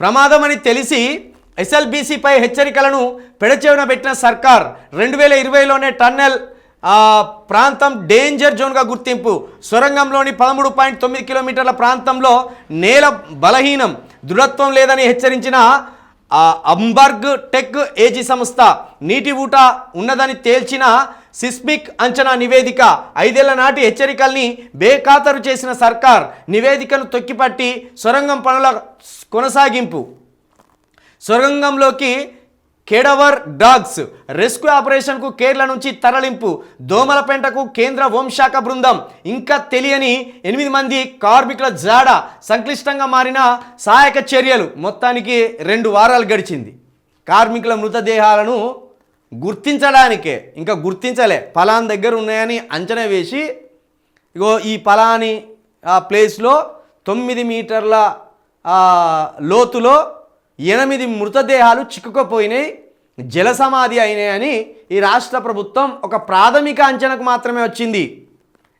ప్రమాదమని తెలిసి ఎస్ఎల్బీసీపై హెచ్చరికలను పెడచెవిన పెట్టిన సర్కార్ రెండు వేల ఇరవైలోనే టన్నెల్ ప్రాంతం డేంజర్ జోన్గా గుర్తింపు. సొరంగంలోని పదమూడు పాయింట్ తొమ్మిది కిలోమీటర్ల ప్రాంతంలో నేల బలహీనం దృఢత్వం లేదని హెచ్చరించిన అంబర్గ్ టెక్ ఏజీ సంస్థ నీటి ఊట ఉన్నదని తేల్చిన సిస్మిక్ అంచనా నివేదిక. ఐదేళ్ళ నాటి హెచ్చరికల్ని బేఖాతరు చేసిన సర్కార్ నివేదికను తొక్కిపట్టి సొరంగం పనుల కొనసాగింపు. సొరంగంలోకి కేడవర్ డాగ్స్ రెస్క్యూ ఆపరేషన్కు కేరళ నుంచి తరలింపు. దోమలపెంటకు కేంద్ర హోంశాఖ బృందం. ఇంకా తెలియని ఎనిమిది మంది కార్మికుల జాడ సంక్లిష్టంగా మారిన సహాయక చర్యలు. మొత్తానికి రెండు వారాలు గడిచింది. కార్మికుల మృతదేహాలను గుర్తించడానికే ఇంకా గుర్తించలే. ఫలాన్ దగ్గర ఉన్నాయని అంచనా వేసి ఇగో ఈ పలాని ఆ ప్లేస్లో తొమ్మిది మీటర్ల లోతులో ఎనిమిది మృతదేహాలు చిక్కుకుపోయినాయి జల సమాధి అయినాయని ఈ రాష్ట్ర ప్రభుత్వం ఒక ప్రాథమిక అంచనకు మాత్రమే వచ్చింది.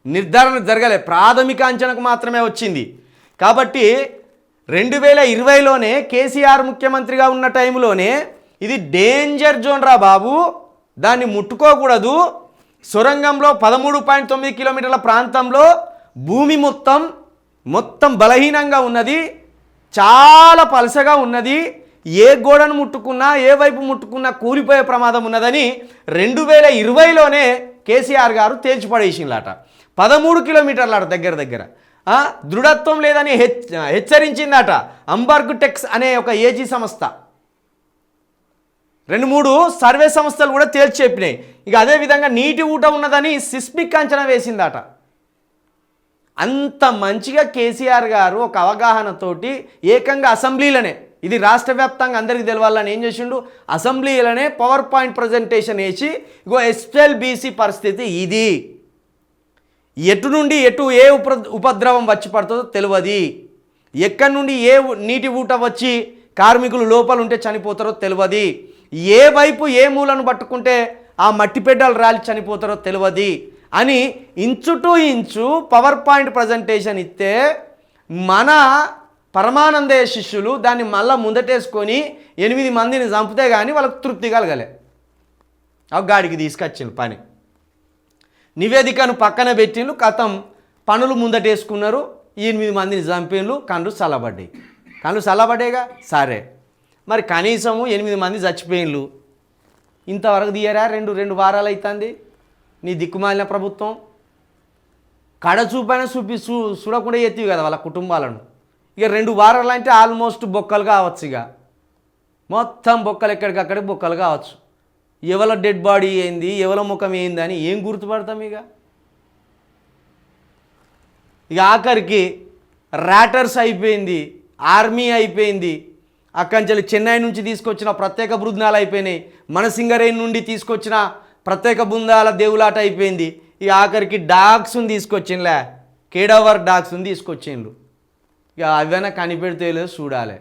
నిర్ధారణ జరగలే ప్రాథమిక అంచనాకు మాత్రమే వచ్చింది. కాబట్టి రెండు వేల ఇరవైలోనే కేసీఆర్ ముఖ్యమంత్రిగా ఉన్న టైంలోనే ఇది డేంజర్ జోన్ రా బాబు. దాన్ని ముట్టుకోకూడదు. సొరంగంలో పదమూడు పాయింట్ తొమ్మిది కిలోమీటర్ల ప్రాంతంలో భూమి మొత్తం మొత్తం బలహీనంగా ఉన్నది. చాలా పలసగా ఉన్నది. ఏ గోడను ముట్టుకున్నా ఏ వైపు ముట్టుకున్నా కూలిపోయే ప్రమాదం ఉన్నదని రెండు వేల ఇరవైలోనే కేసీఆర్ గారు తేల్చిపడేసిందట పదమూడు కిలోమీటర్లాట దగ్గర దగ్గర. దృఢత్వం లేదని హెచ్ హెచ్చరించిందట. అంబర్గ్ టెక్స్ అనే ఒక ఏజీ సంస్థ. రెండు మూడు సర్వే సంస్థలు కూడా తేల్చి చెప్పినాయి ఇక అదేవిధంగా నీటి ఊట ఉన్నదని సిస్మిక్ అంచనా వేసిందట. అంత మంచిగా కేసీఆర్ గారు ఒక అవగాహనతోటి ఏకంగా అసెంబ్లీలోనే ఇది రాష్ట్ర వ్యాప్తంగా అందరికీ తెలవాలని ఏం చేసిండు? అసెంబ్లీలోనే పవర్ పాయింట్ ప్రజెంటేషన్ వేసి ఇగో ఎస్ఎల్బీసీ పరిస్థితి ఇది. ఎటు నుండి ఎటు ఏ ఉప ఉపద్రవం వచ్చి పడుతుందో తెలియదు ఎక్కడి నుండి ఏ నీటి ఊట వచ్చి కార్మికులు లోపల ఉంటే చనిపోతారో తెలియదు ఏ వైపు ఏ మూలను పట్టుకుంటే ఆ మట్టి పెడ్డలు రాలి చనిపోతారో తెలియదు అని inch to inch power point presentation ఇస్తే మన పరమానందయ్య శిష్యులు దాన్ని మళ్ళీ ముందటేసుకొని ఎనిమిది మందిని చంపితే కానీ వాళ్ళకు తృప్తి కలగలే. ఆ గాడికి తీసుకొచ్చిండు పని. నివేదికను పక్కన పెట్టిండ్రు కథం పనులు ముందటేసుకున్నారు ఎనిమిది మందిని చంపిండ్రు కళ్ళు చల్లబడ్డాయి. కళ్ళు చల్లబడ్డాయిగా? సరే. మరి కనీసము ఎనిమిది మంది చచ్చిపోయిన్లు. ఇంతవరకు తీయరా? రెండు రెండు వారాలు అవుతుంది నీ దిక్కుమాలిన ప్రభుత్వం. కడ చూపైనా చూపి చూ చూడకుండా ఎత్తివి కదా వాళ్ళ కుటుంబాలను. ఇక రెండు వారాలు అంటే ఆల్మోస్ట్ బొక్కలు కావచ్చు ఇక. మొత్తం బొక్కలు ఎక్కడికక్కడికి బొక్కలు కావచ్చు. ఎవల డెడ్ బాడీ ఏంది ఎవల ముఖం ఏంది అని ఏం గుర్తుపడతాం ఇక? ఇక ఆఖరికి ర్యాటర్స్ అయిపోయింది ఆర్మీ అయిపోయింది అక్కంచెలు చెన్నై నుంచి తీసుకొచ్చిన ప్రత్యేక బృందాలు అయిపోయినాయి. మన సింగరేణి నుండి తీసుకొచ్చిన ప్రత్యేక బృందాల దేవులాట అయిపోయింది. ఇక ఆఖరికి డాగ్స్ని తీసుకొచ్చిండ్లే. కేడవర్ డాగ్స్ని తీసుకొచ్చిండ్రు. ఇక అవైనా కనిపెడితే లేదో చూడాలి.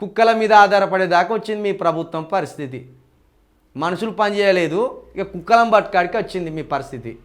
కుక్కల మీద ఆధారపడేదాకా వచ్చింది మీ ప్రభుత్వం పరిస్థితి. మనుషులు పనిచేయలేదు ఇక కుక్కలం పట్టుకాడికి వచ్చింది మీ పరిస్థితి.